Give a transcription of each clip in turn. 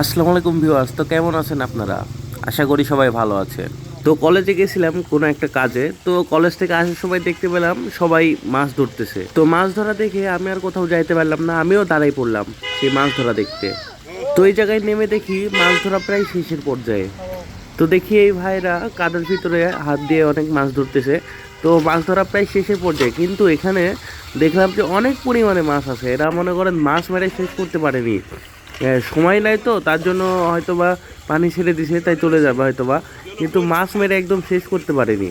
আসসালামু আলাইকুম ভিউয়ার্স, তো কেমন আছেন আপনারা? আশা করি সবাই ভালো আছেন। তো কলেজে গেছিলাম কোনো একটা কাজে, তো কলেজ থেকে আসার সময় দেখতে পেলাম সবাই মাছ ধরতেছে। তো মাছ ধরা দেখে আমি আর কোথাও যাইতে পারলাম না, আমিও দাঁড়াই পড়লাম সেই মাছ ধরা দেখতে। তো এই জায়গায় নেমে দেখি মাছ ধরা প্রায় শেষের পর্যায়ে। তো দেখি এই ভাইরা কাদের ভিতরে হাত দিয়ে অনেক মাছ ধরতেছে। তো মাছ ধরা প্রায় শেষের পর্যায়ে, কিন্তু এখানে দেখলাম যে অনেক পরিমাণে মাছ আছে। এরা মনে করেন মাছ মেরে শেষ করতে পারেনি। সময় নাই তো, তার জন্য হয়তো বা পানি ছেড়ে দিছে, তাই চলে যাবে হয়তো বা কিন্তু মাছ মেরে একদম শেষ করতে পারেনি।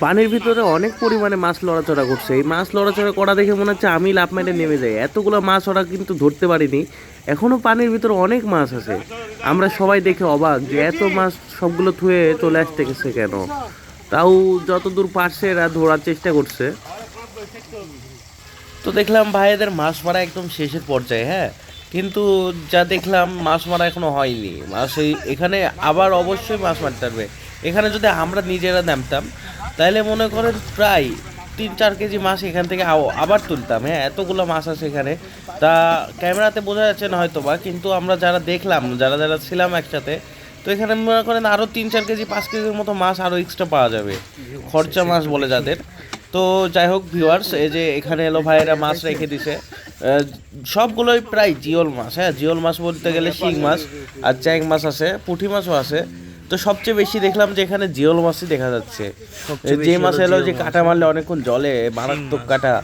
পানির ভিতরে অনেক পরিমাণে মাছ লড়াচড়া করছে। এই মাছ লড়াচড়া করা দেখে মনে হচ্ছে আমি লাভ মেরে নেমে যাই। এতগুলো মাছ ওরা কিন্তু ধরতে পারিনি। এখনও পানির ভিতরে অনেক মাছ আছে। আমরা সবাই দেখে অবাক যে এত মাছ সবগুলো থুয়ে চলে আসতে গেছে কেন? তাও যতদূর পারছে এরা ধরার চেষ্টা করছে। তো দেখলাম ভাইদের মাছ মারা একদম শেষের পর্যায়ে হ্যাঁ? কিন্তু যা দেখলাম, মাছ মারা এখনও হয়নি। মাছ এখানে আবার অবশ্যই মাছ মারতে পারবে এখানে যদি আমরা নিজেরা নামতাম, তাহলে মনে করেন প্রায় তিন চার কেজি মাছ এখান থেকে আবার তুলতাম। হ্যাঁ এতগুলো মাছ আছে এখানে। তা ক্যামেরাতে বোঝা যাচ্ছে না হয়তো বা কিন্তু আমরা যারা দেখলাম, যারা যারা ছিলাম একসাথে, তো এখানে মনে করেন আরও তিন চার কেজি, পাঁচ কেজির মতো মাছ আরও এক্সট্রা পাওয়া যাবে। খরচা মাছ বলে যাদের। তো যাই হোক ভিউয়ার্স এই যে এখানে এলো ভাইয়েরা মাছ রেখে দিছে। সবগুলোই প্রায় জিওল মাছ হ্যাঁ জিওল মাছ বলতে গেলে শিং মাছ আর চ্যাং মাছ আছে পুঁটি মাছও আছে। তো সবচেয়ে বেশি দেখলাম যে এখানে জিওল মাছই দেখা যাচ্ছে। যে মাছ এলো যে কাটা মারলে অনেকক্ষণ জলে মারাত্মক কাটা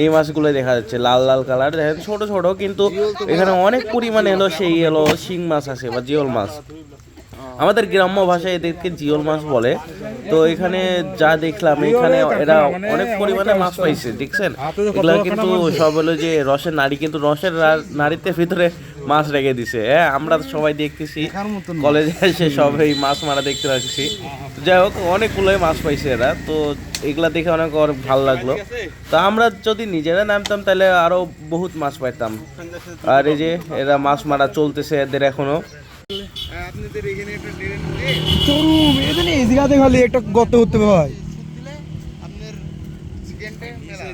এই মাছগুলো দেখা যাচ্ছে লাল লাল কালার। দেখেন ছোট ছোট কিন্তু এখানে অনেক পরিমাণে এলো সেই এলো শিং মাছ আছে বা জিওল মাছ। আমাদের গ্রাম্য ভাষায় এদেরকে জিওল মাছ বলে। তো এখানে যা দেখলাম, এখানে এরা অনেক পরিমাণে মাছ পাইছে, দেখছেন? এগুলা কিন্তু সব হলো যে রসের নারী কিন্তু রসের নারীতে ভিতরে মাছ রেখে দিছে। হ্যাঁ আমরা সবাই দেখতেছি, কলেজে এসে সব এই মাছ মারা দেখতে পাচ্ছি যাই হোক, অনেকগুলোই মাছ পাইছে এরা। তো এগুলা দেখে অনেক অনেক ভালো লাগল। তো আমরা যদি নিজেরা নামতাম, তাহলে আরও বহুত মাছ পাইতাম। আর এই যে এরা মাছ মারা চলতেছে এদের এখনও। চরুম এখানে এই জায়গাতে খালি একটা গর্ত করতে হবে ভাই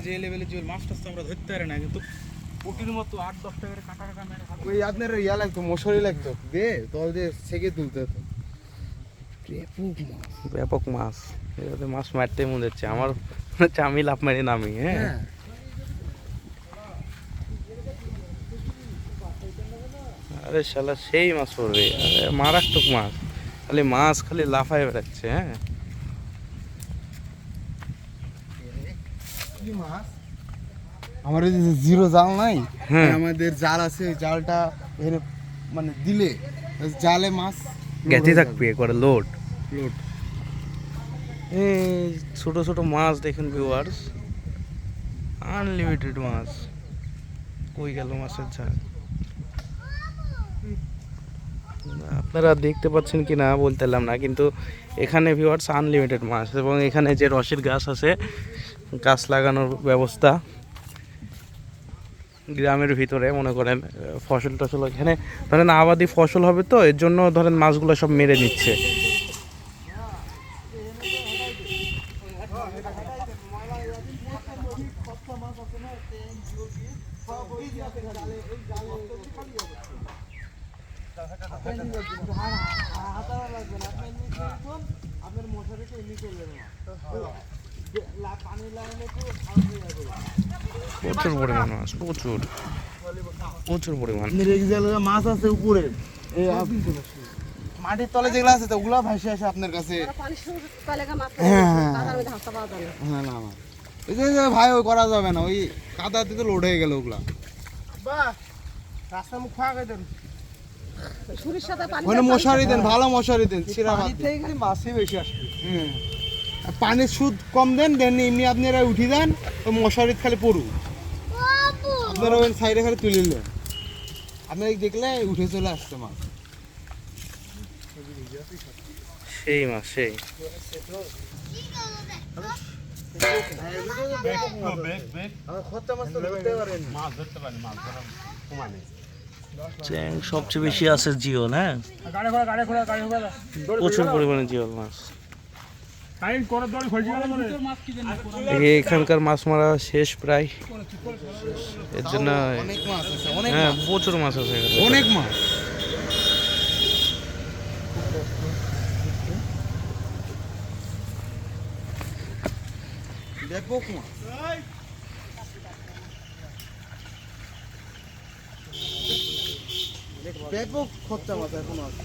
যে লেভেলে যে মাছ টাছ তো আমরা ধরতে পারি না কিন্তু পুটির মতো আট দশ টাকার কাটা কাটা মেরে খাব। ওই আপনার ইয়া লাগতো মশারি লাগতো। দে তল দিয়ে সেকে তুলতে হতো। ব্যাপক মাছ। এভাবে মাছ। মারতে মনে হচ্ছে আমার মনে হচ্ছে আমি লাভ মারি নামি হ্যাঁ। আরে শালা সেই মাছ পড়বে। আরে মারাত্মক মাছ। খালি মাছ খালি লাফায় বেড়াচ্ছে হ্যাঁ? যে জিরো জাল নাই হ্যাঁ। আমাদের জাল আছে জালটা এখানে মানে দিলে জালে মাছ গেতে থাকবে করে লোড। লোড। এই ছোট ছোট মাছ দেখুন ভিউয়ার্স আনলিমিটেড মাছ। কই গেল মাছের ঝাল? আপনারা দেখতে পাচ্ছেন কি না বলতেলাম না, কিন্তু এখানে ভিউয়ার্স আনলিমিটেড মাছ এবং এখানে যে রসের গাছ আছে, গাছ লাগানোর ব্যবস্থা গ্রামের ভিতরে, মনে করেন ফসল টসল এখানে, ধরেন আবাদি ফসল হবে তো, এর জন্য ধরেন মাছগুলো সব মেরে নিচ্ছে। প্রচুর পরিমাণ মাছ প্রচুর। প্রচুর পরিমাণ। মাছ আছে উপরে মাটির তলে যেগুলো আছে তো ওগুলো ভাসে আসে আপনার কাছে। হ্যাঁ, হ্যাঁ, তাদের মধ্যে হাসতে পাওয়া যায় না। না না ওই যে যে ভাই ওই করা যাবে না ওই কাদাতে তো লোড হয়ে গেল ওগুলা। রাস্তা মুখ ফাঁকা দেন ছুরির সাথে পানি ওখানে মশারি দেন ভালো মশারি দেন ছিঁড়া বাদ দেন। খালি মাছই বেশি আসবে হুম। পানির সুদ কম দেন দেন এমনি আপনারা উঠি দেন ওই মশারিত খালি পড়ু। আপনারা ওই সাইডে খালি তুলে নিলেন। আপনারা দেখলে উঠে চলে আসছে মাছ। সেই মাছ সেই। মাছ ধরতে পারেন চ্যাং সবচেয়ে বেশি আছে জিওল হ্যাঁ প্রচুর পরিমাণে জিওল মাছ। এখানকার মাছ মারা শেষ প্রায়। এর জন্য হ্যাঁ প্রচুর মাছ আছে অনেক মাছ। ব্যাপক মাছ। ব্যাপক খরচা আমাদের এখনও আছে।